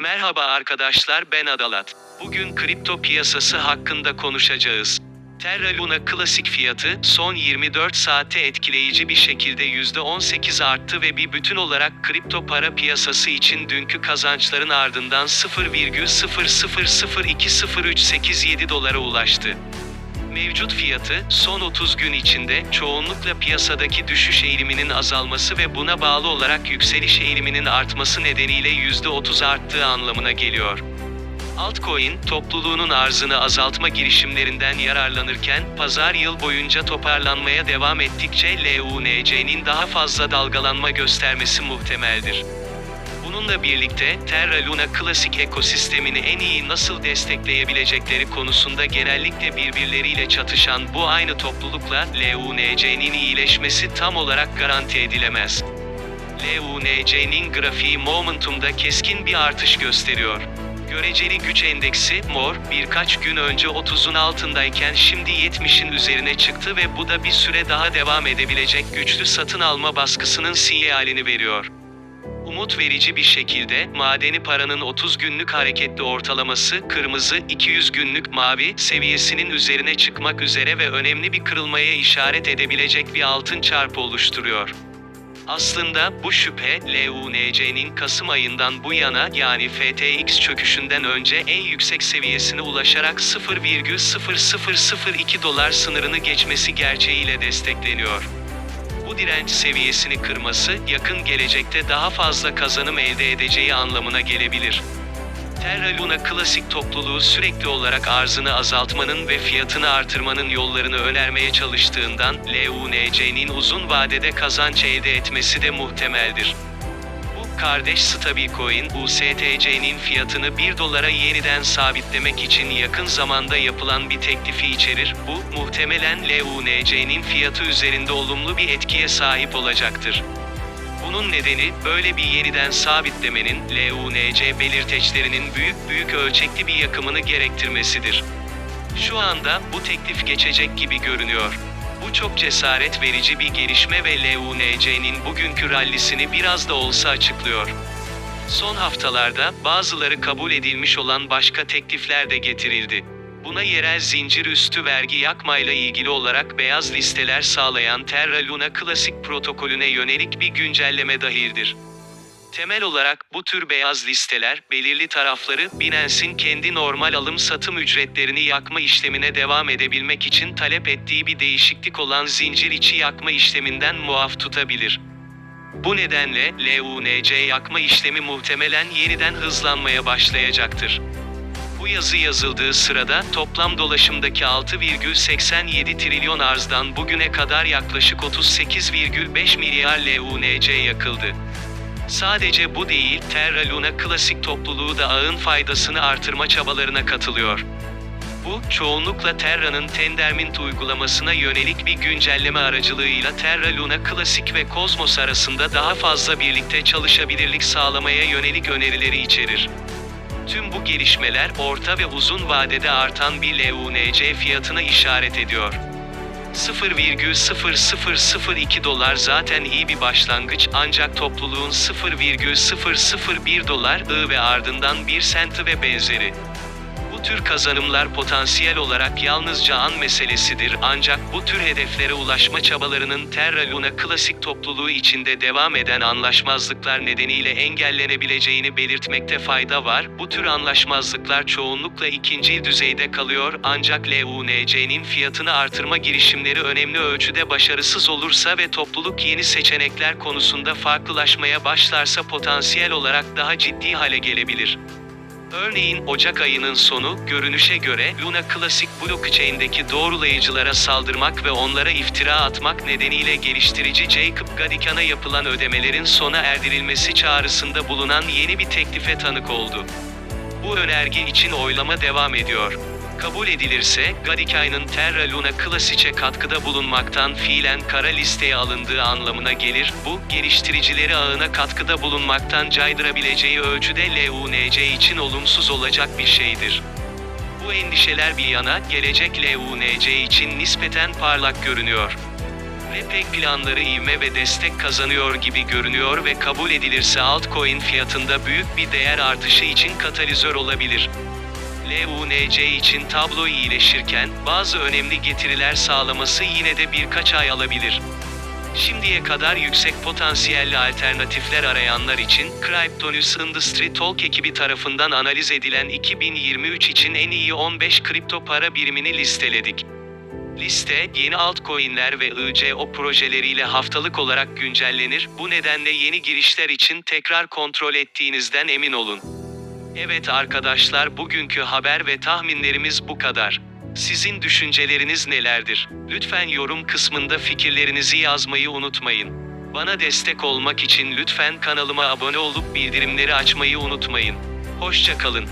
Merhaba arkadaşlar ben Adalat. Bugün kripto piyasası hakkında konuşacağız. Terra Luna klasik fiyatı son 24 saatte etkileyici bir şekilde %18 arttı ve bir bütün olarak kripto para piyasası için dünkü kazançların ardından 0,00020387 dolara ulaştı. Mevcut fiyatı, son 30 gün içinde, çoğunlukla piyasadaki düşüş eğiliminin azalması ve buna bağlı olarak yükseliş eğiliminin artması nedeniyle %30 arttığı anlamına geliyor. Altcoin, topluluğunun arzını azaltma girişimlerinden yararlanırken, pazar yıl boyunca toparlanmaya devam ettikçe LUNC'nin daha fazla dalgalanma göstermesi muhtemeldir. Bununla birlikte, Terra Luna klasik ekosistemini en iyi nasıl destekleyebilecekleri konusunda genellikle birbirleriyle çatışan bu aynı toplulukla LUNC'nin iyileşmesi tam olarak garanti edilemez. LUNC'nin grafiği Momentum'da keskin bir artış gösteriyor. Göreceli güç endeksi, MOR, birkaç gün önce 30'un altındayken şimdi 70'in üzerine çıktı ve bu da bir süre daha devam edebilecek güçlü satın alma baskısının sinyalini veriyor. Umut verici bir şekilde, madeni paranın 30 günlük hareketli ortalaması, kırmızı, 200 günlük mavi, seviyesinin üzerine çıkmak üzere ve önemli bir kırılmaya işaret edebilecek bir altın çarpı oluşturuyor. Aslında bu şüphe, LUNC'nin Kasım ayından bu yana yani FTX çöküşünden önce en yüksek seviyesine ulaşarak 0,0002 dolar sınırını geçmesi gerçeğiyle destekleniyor. Bu direnç seviyesini kırması, yakın gelecekte daha fazla kazanım elde edeceği anlamına gelebilir. Terra Luna klasik topluluğu sürekli olarak arzını azaltmanın ve fiyatını artırmanın yollarını önermeye çalıştığından, LUNC'nin uzun vadede kazanç elde etmesi de muhtemeldir. Kardeş stablecoin USTC'nin fiyatını 1 dolara yeniden sabitlemek için yakın zamanda yapılan bir teklifi içerir. Bu, muhtemelen LUNC'nin fiyatı üzerinde olumlu bir etkiye sahip olacaktır. Bunun nedeni, böyle bir yeniden sabitlemenin, LUNC belirteçlerinin büyük büyük ölçekli bir yakımını gerektirmesidir. Şu anda, bu teklif geçecek gibi görünüyor. Bu çok cesaret verici bir gelişme ve LUNC'nin bugünkü rallisini biraz da olsa açıklıyor. Son haftalarda, bazıları kabul edilmiş olan başka teklifler de getirildi. Buna yerel zincir üstü vergi yakmayla ilgili olarak beyaz listeler sağlayan Terra Luna Klasik protokolüne yönelik bir güncelleme dahildir. Temel olarak bu tür beyaz listeler, belirli tarafları, Binance'in kendi normal alım-satım ücretlerini yakma işlemine devam edebilmek için talep ettiği bir değişiklik olan zincir içi yakma işleminden muaf tutabilir. Bu nedenle, LUNC yakma işlemi muhtemelen yeniden hızlanmaya başlayacaktır. Bu yazı yazıldığı sırada toplam dolaşımdaki 6,87 trilyon arzdan bugüne kadar yaklaşık 38,5 milyar LUNC yakıldı. Sadece bu değil, Terra Luna klasik topluluğu da ağın faydasını artırma çabalarına katılıyor. Bu, çoğunlukla Terra'nın Tendermint uygulamasına yönelik bir güncelleme aracılığıyla Terra Luna Klasik ve Cosmos arasında daha fazla birlikte çalışabilirlik sağlamaya yönelik önerileri içerir. Tüm bu gelişmeler orta ve uzun vadede artan bir LUNC fiyatına işaret ediyor. 0,0002 dolar zaten iyi bir başlangıç ancak topluluğun 0,001 dolar ı ve ardından 1 senti ve benzeri. Tür kazanımlar potansiyel olarak yalnızca an meselesidir ancak bu tür hedeflere ulaşma çabalarının Terra Luna klasik topluluğu içinde devam eden anlaşmazlıklar nedeniyle engellenebileceğini belirtmekte fayda var. Bu tür anlaşmazlıklar çoğunlukla ikinci düzeyde kalıyor ancak LUNC'nin fiyatını artırma girişimleri önemli ölçüde başarısız olursa ve topluluk yeni seçenekler konusunda farklılaşmaya başlarsa potansiyel olarak daha ciddi hale gelebilir. Örneğin Ocak ayının sonu, görünüşe göre Luna Classic blockchain'deki doğrulayıcılara saldırmak ve onlara iftira atmak nedeniyle geliştirici Jacob Gadikan'a yapılan ödemelerin sona erdirilmesi çağrısında bulunan yeni bir teklife tanık oldu. Bu önerge için oylama devam ediyor. Kabul edilirse, Gadikay'ın Terra Luna Classic'e katkıda bulunmaktan fiilen kara listeye alındığı anlamına gelir. Bu, geliştiricileri ağına katkıda bulunmaktan caydırabileceği ölçüde LUNC için olumsuz olacak bir şeydir. Bu endişeler bir yana, gelecek LUNC için nispeten parlak görünüyor. Repek planları ivme ve destek kazanıyor gibi görünüyor ve kabul edilirse altcoin fiyatında büyük bir değer artışı için katalizör olabilir. LUNC için tablo iyileşirken, bazı önemli getiriler sağlaması yine de birkaç ay alabilir. Şimdiye kadar yüksek potansiyelli alternatifler arayanlar için, Cryptonus Industry Talk ekibi tarafından analiz edilen 2023 için en iyi 15 kripto para birimini listeledik. Liste, yeni altcoin'ler ve ICO projeleriyle haftalık olarak güncellenir, bu nedenle yeni girişler için tekrar kontrol ettiğinizden emin olun. Evet arkadaşlar bugünkü haber ve tahminlerimiz bu kadar. Sizin düşünceleriniz nelerdir? Lütfen yorum kısmında fikirlerinizi yazmayı unutmayın. Bana destek olmak için lütfen kanalıma abone olup bildirimleri açmayı unutmayın. Hoşça kalın.